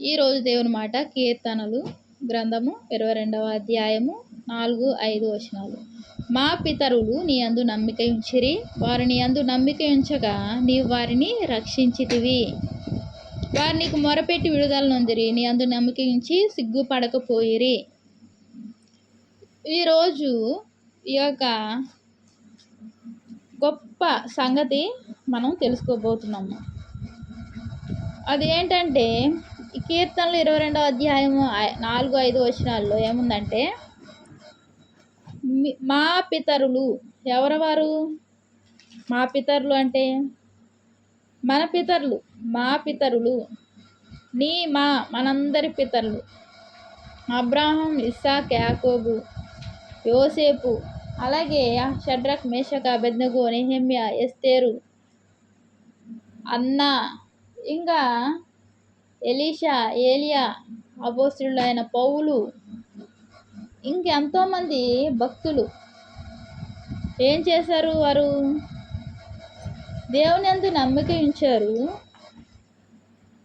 ఈరోజు దేవుని మాట కీర్తనలు గ్రంథము ఇరవై రెండవ అధ్యాయము నాలుగు ఐదు వచనాలు. మా పితరులు నీ అందు నమ్మిక ఉంచిరి వారు నీ అందు నమ్మిక ఉంచగా నీవు వారిని రక్షించితివి. వారు నీకు మొరపెట్టి విడుదల నొందిరి నీ అందు నమ్మిక ఉంచి సిగ్గుపడకపోయిరి ఈరోజు ఈ యొక్క గొప్ప సంగతి మనం తెలుసుకోబోతున్నాము. అదేంటంటే కీర్తనలు ఇరవై రెండవ అధ్యాయము నాలుగు ఐదు వచనాల్లో ఏముందంటే మా పితరులు ఎవరు వారు మా పితరులు అంటే మన పితరులు మా పితరులు నీ మా మనందరి పితరులు. అబ్రాహం ఇస్సాక్ యాకోబు యోసేపు అలాగే షడ్రక్ మేషక బెద్నగో నెహమ్య ఎస్తేరు అన్న ఇంకా ఎలీషా ఏలియా అపోస్తులు అయిన పౌలు ఇంకెంతోమంది భక్తులు. ఏం చేశారు వారు? దేవుని ఎందు నమ్మిక ఉంచారు.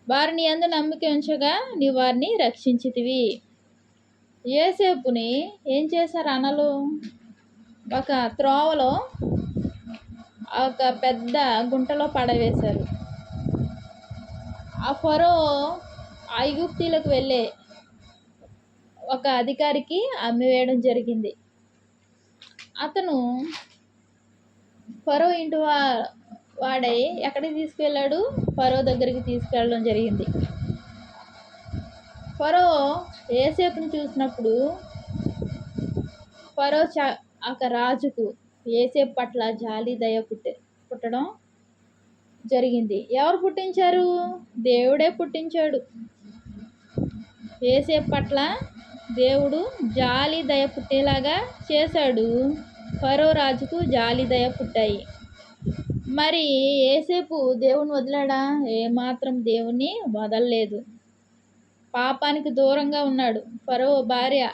వారిని ఎందు నమ్మిక ఉంచగా నీ వారిని రక్షించితివి. ఏసేపుని ఏం చేశారు అనలు? ఒక త్రోవలో ఒక పెద్ద గుంటలో పడవేశారు. ఆ ఫరో ఐగుప్తీలకు వెళ్ళే ఒక అధికారికి అమ్మివేయడం జరిగింది. అతను ఫరో ఇంటి వా వాడై ఎక్కడికి తీసుకెళ్ళాడు? ఫరో దగ్గరికి తీసుకెళ్ళడం జరిగింది. ఫరో ఏసేపుని చూసినప్పుడు ఫరో చ ఒక రాజుకు ఏసేపు పట్ల జాలి దయ పుట్టే పుట్టడం జరిగింది. ఎవరు పుట్టించారు? దేవుడే పుట్టించాడు. ఏసేపు పట్ల దేవుడు జాలి దయ పుట్టేలాగా చేశాడు. ఫరో రాజుకు జాలి దయ పుట్టాయి. మరి ఏసేపు దేవుని వదిలాడా? ఏమాత్రం దేవుని వదలలేదు. పాపానికి దూరంగా ఉన్నాడు. ఫరో భార్య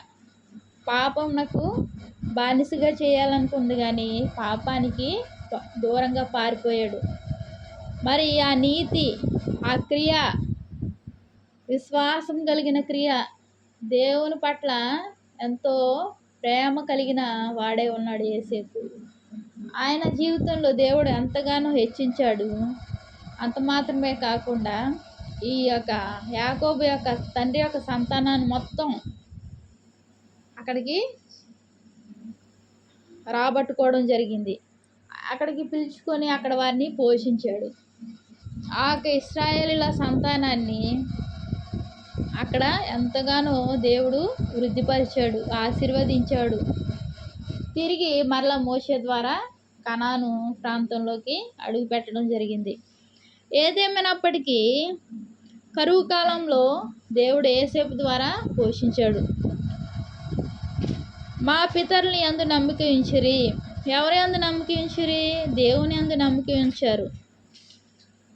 పాపం నాకు బానిసగా చేయాలనుకుంది కానీ పాపానికి దూరంగా పారిపోయాడు. మరి ఆ నీతి ఆ క్రియ విశ్వాసం కలిగిన క్రియ దేవుని పట్ల ఎంతో ప్రేమ కలిగిన వాడే ఉన్నాడు ఏసేపు ఆయన జీవితంలో దేవుడు ఎంతగానో హెచ్చించాడు. అంత మాత్రమే కాకుండా ఈ యొక్క యాకోబు యొక్క తండ్రి యొక్క సంతానాన్ని మొత్తం అక్కడికి రాబట్టుకోవడం జరిగింది. అక్కడికి పిలుచుకొని అక్కడ వారిని పోషించాడు. ఆ యొక్క ఇస్రాయేలీల సంతానాన్ని అక్కడ ఎంతగానో దేవుడు వృద్ధిపరిచాడు ఆశీర్వదించాడు. తిరిగి మరలా మోసే ద్వారా కనాను ప్రాంతంలోకి అడుగు పెట్టడం జరిగింది. ఏదేమైనప్పటికీ కరువు కాలంలో దేవుడు ఏసేపు ద్వారా పోషించాడు. మా పితరుని అందు నమ్మకం ఉంచిరి ఎవరి అందు నమ్మకం ఉంచిరి దేవుని అందు నమ్మకం ఉంచారు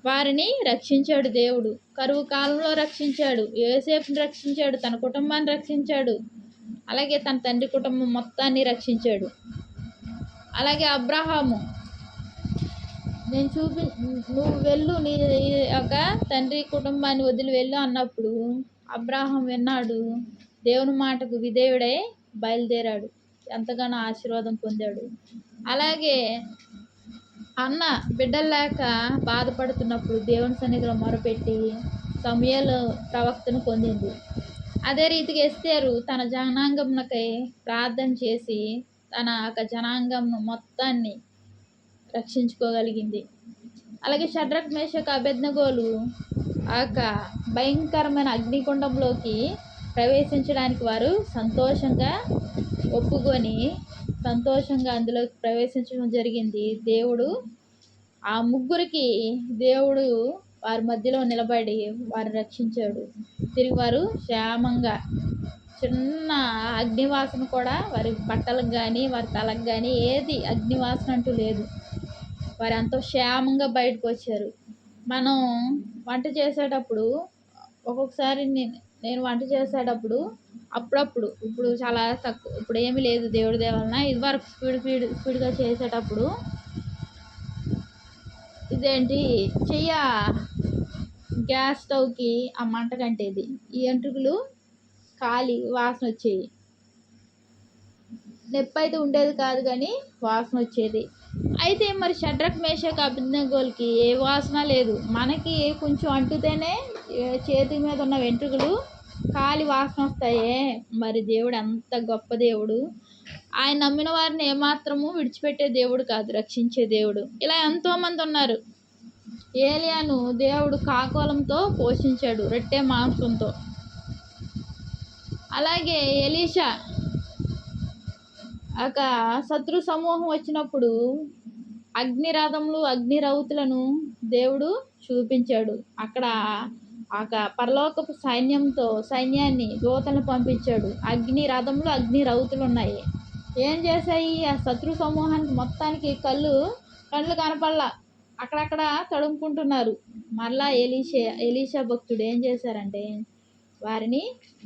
వారిని రక్షించాడు దేవుడు. కరువు కాలంలో రక్షించాడు. యోసేపుని రక్షించాడు. తన కుటుంబాన్ని రక్షించాడు. అలాగే తన తండ్రి కుటుంబం మొత్తాన్ని రక్షించాడు. అలాగే అబ్రహాము నేను చూపి నువ్వు వెళ్ళు. నీ యొక్క తండ్రి కుటుంబాన్ని వదిలి వెళ్ళు అన్నప్పుడు అబ్రాహం విన్నాడు. దేవుని మాటకు విధేయుడై బయలుదేరాడు. ఎంతగానో ఆశీర్వాదం పొందాడు. అలాగే అన్న బిడ్డలు లేక బాధపడుతున్నప్పుడు దేవుని సన్నిధిలో మొరపెట్టి సమయలు ప్రవక్తను పొందింది. అదే రీతిగా ఎస్తేరు తన జనాంగంకై ప్రార్థన చేసి తన యొక్క జనాంగం మొత్తాన్ని రక్షించుకోగలిగింది. అలాగే షడ్రక్ మేషక్ అభెజ్ఞగోలు ఆ యొక్క భయంకరమైన అగ్నికుండంలోకి ప్రవేశించడానికి వారు సంతోషంగా ఒప్పుకొని సంతోషంగా అందులోకి ప్రవేశించడం జరిగింది. దేవుడు ఆ ముగ్గురికి దేవుడు వారి మధ్యలో నిలబడి వారిని రక్షించాడు. తిరిగి వారు క్షేమంగా చిన్న అగ్నివాసన కూడా వారి బట్టలకు కానీ వారి తలకు కానీ ఏది అగ్నివాసన అంటూ లేదు. వారు ఎంతో క్షేమంగా బయటకు వచ్చారు. మనం వంట చేసేటప్పుడు ఒక్కొక్కసారి నేను వంట చేసేటప్పుడు అప్పుడప్పుడు ఇప్పుడు చాలా తక్కువ ఇప్పుడు ఏమీ లేదు దేవుడి దేవలన ఇదివరకు స్పీడ్ స్పీడ్ స్పీడ్గా చేసేటప్పుడు ఇదేంటి చెయ్య. గ్యాస్ స్టవ్కి ఆ మంట కంటేది. ఈ వెంట్రుకలు కాలి వాసన వచ్చేవి నొప్పి అయితే ఉండేది కాదు కానీ వాసన వచ్చేది. అయితే మరి షడ్రక్ మేషక్ అభిజ్ఞగోల్కి ఏ వాసన లేదు. మనకి కొంచెం అంటుతేనే చేతి మీద ఉన్న వెంట్రుకలు కాలి వాసన వస్తాయే. మరి దేవుడు అంత గొప్ప దేవుడు. ఆయన నమ్మిన వారిని ఏమాత్రము విడిచిపెట్టే దేవుడు కాదు రక్షించే దేవుడు. ఇలా ఎంతోమంది ఉన్నారు. ఏలియాను దేవుడు కాకోలంతో పోషించాడు రొట్టె మాంసంతో. అలాగే ఎలీషా ఒక శత్రు సమూహం వచ్చినప్పుడు అగ్నిరథములు అగ్నిరౌతులను దేవుడు చూపించాడు. అక్కడ ఒక పరలోకపు సైన్యంతో సైన్యాన్ని దూతలను పంపించాడు. అగ్ని రథములు అగ్ని రౌతులు ఉన్నాయి ఏం చేశాయి? ఆ శత్రు సమూహానికి మొత్తానికి కళ్ళు కళ్ళు కనపడలా. అక్కడక్కడ తడుముకుంటున్నారు. మరలా ఎలీషా ఎలీషా భక్తుడు ఏం చేశారంటే వారిని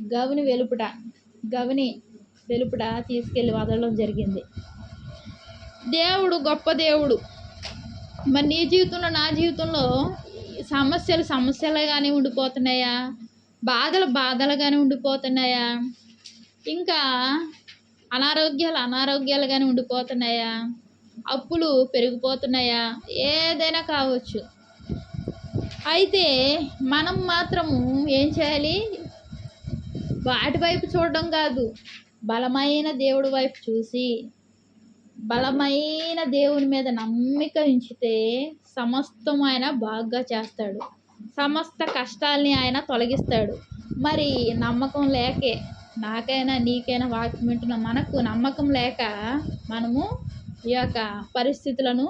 గవిని వెలుపుట గవిని వెలుపుట తీసుకెళ్ళి వదలడం జరిగింది. దేవుడు గొప్ప దేవుడు. మరి నీ జీవితంలో నా జీవితంలో సమస్యలు సమస్యలుగానే ఉండిపోతున్నాయా? బాధలు బాధలుగానే ఉండిపోతున్నాయా? ఇంకా అనారోగ్యాలు అనారోగ్యాలుగానే ఉండిపోతున్నాయా? అప్పులు పెరిగిపోతున్నాయా? ఏదైనా కావచ్చు. అయితే మనం మాత్రము ఏం చేయాలి? వాటి వైపు చూడడం కాదు. బలమైన దేవుడి వైపు చూసి బలమైన దేవుని మీద నమ్మిక ఉంచితే సమస్తం ఆయన బాగా చేస్తాడు. సమస్త కష్టాల్ని ఆయన తొలగిస్తాడు. మరి నమ్మకం లేకే నాకైనా నీకైనా వాక్యం వింటున్న మనకు నమ్మకం లేక మనము ఈ యొక్క పరిస్థితులను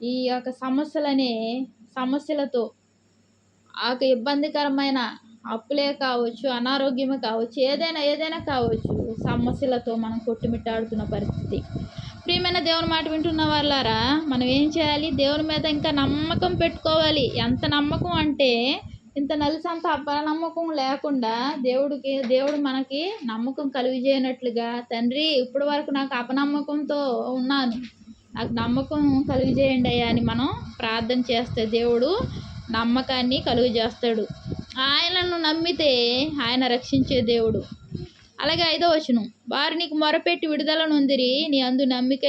ఈ యొక్క సమస్యలనే సమస్యలతో ఆ యొక్క ఇబ్బందికరమైన అప్పులే కావచ్చు అనారోగ్యమే కావచ్చు ఏదైనా ఏదైనా కావచ్చు సమస్యలతో మనం కొట్టుమిట్టాడుతున్న పరిస్థితి. ప్రియమైన దేవుని మాట వింటున్న వాళ్ళారా మనం ఏం చేయాలి? దేవుని మీద ఇంకా నమ్మకం పెట్టుకోవాలి. ఎంత నమ్మకం అంటే ఇంత నలుసంత అపనమ్మకం లేకుండా దేవుడికి దేవుడు మనకి నమ్మకం కలుగజేయనట్లుగా తండ్రి ఇప్పటి వరకు నాకు అపనమ్మకంతో ఉన్నాను. నాకు నమ్మకం కలుగజేయండి అయ్యా అని మనం ప్రార్థన చేస్తే దేవుడు నమ్మకాన్ని కలుగజేస్తాడు. ఆయనను నమ్మితే ఆయన రక్షించే దేవుడు. అలాగే ఐదో వచనం. వారు నీకు మొరపెట్టి విడుదల నొందిరి నీ అందు నమ్మిక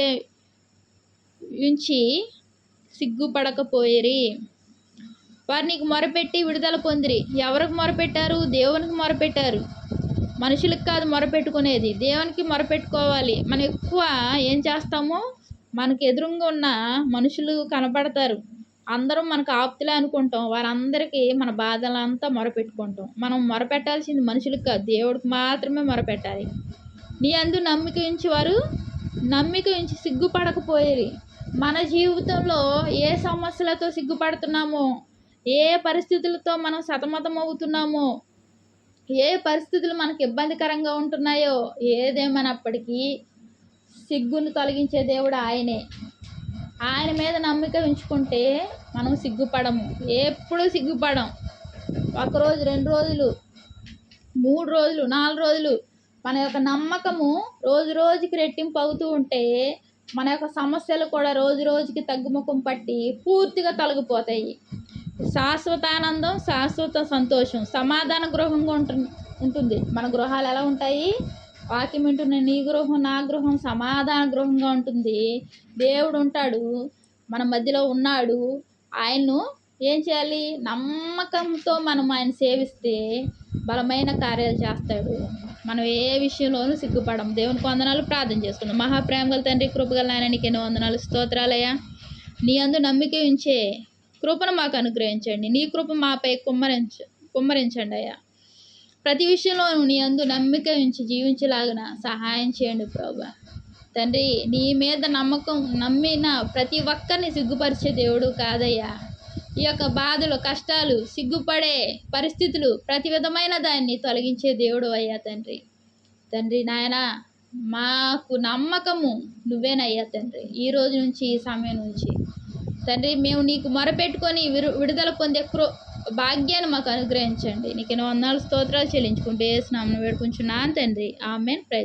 ఉంచి సిగ్గుపడకపోయిరి. వారు నీకు మొరపెట్టి విడుదల పొందిరి. ఎవరికి మొరపెట్టారు? దేవునికి మొరపెట్టారు. మనుషులకు కాదు మొరపెట్టుకునేది. దేవునికి మొరపెట్టుకోవాలి. మనం ఎక్కువ ఏం చేస్తామో మనకు ఎదురుగా ఉన్న మనుషులు కనపడతారు. అందరం మనకు ఆప్తులే అనుకుంటాం. వారందరికీ మన బాధలంతా మొరపెట్టుకుంటాం. మనం మొరపెట్టాల్సింది మనుషులకు కాదు దేవుడికి మాత్రమే మొరపెట్టాలి. నీ అందు నమ్మిక ఉంచి వారు నమ్మిక ఉంచి సిగ్గుపడకపోయేది. మన జీవితంలో ఏ సమస్యలతో సిగ్గుపడుతున్నామో ఏ పరిస్థితులతో మనం సతమతం అవుతున్నామో ఏ పరిస్థితులు మనకు ఇబ్బందికరంగా ఉంటున్నాయో ఏదేమైనప్పటికీ సిగ్గును తొలగించే దేవుడు ఆయనే. ఆయన మీద నమ్మిక ఉంచుకుంటే మనం సిగ్గుపడము. ఎప్పుడు సిగ్గుపడం. ఒకరోజు రెండు రోజులు మూడు రోజులు నాలుగు రోజులు మన యొక్క నమ్మకము రోజు రోజుకి రెట్టింపు అవుతూ ఉంటే మన యొక్క సమస్యలు కూడా రోజు రోజుకి తగ్గుముఖం పట్టి పూర్తిగా తొలగిపోతాయి. శాశ్వత ఆనందం శాశ్వత సంతోషం సమాధాన గృహంగా ఉంటుంది ఉంటుంది. మన గృహాలు ఎలా ఉంటాయి? వాక్యం వింటున్న నీ గృహం నా గృహం సమాధాన గృహంగా ఉంటుంది. దేవుడు ఉంటాడు మన మధ్యలో ఉన్నాడు. ఆయన్ను ఏం చేయాలి? నమ్మకంతో మనం ఆయన సేవిస్తే బలమైన కార్యాలు చేస్తాడు. మనం ఏ విషయంలోనూ సిగ్గుపడం. దేవునికి వందనాలు ప్రార్థన చేసుకుందాం. మహాప్రేమ గల తండ్రి కృపగల ఆయన నీకు వందనాలు. స్తోత్రాలయ్యా. నీ అందు నమ్మిక ఉంచే కృపను మాకు అనుగ్రహించండి. నీ కృప మాపై కుమ్మరించ కుమ్మరించండి అయ్యా. ప్రతి విషయంలో నీ అందు నమ్మిక ఉంచి జీవించలాగిన సహాయం చేయండి ప్రభా. తండ్రి నీ మీద నమ్మకం నమ్మిన ప్రతి ఒక్కరిని సిగ్గుపరిచే దేవుడు కాదయ్యా. ఈ యొక్క బాధలు కష్టాలు సిగ్గుపడే పరిస్థితులు ప్రతి విధమైన దాన్ని తొలగించే దేవుడు అయ్యా తండ్రి. తండ్రి నాయన మాకు నమ్మకము నువ్వేనయ్యా తండ్రి ఈ రోజు నుంచి ఈ సమయం నుంచి. తండ్రి మేము నీకు మొరపెట్టుకొని విరు విడుదల పొందే క్రో భాగ్యాన్ని మాకు అనుగ్రహించండి. నీకు ఎన్నో వందనాలు స్తోత్రాలు చెల్లించుకుంటే స్నామం వేడుకుంటున్నాను తండ్రి. ఆమెన్. ప్రైజ్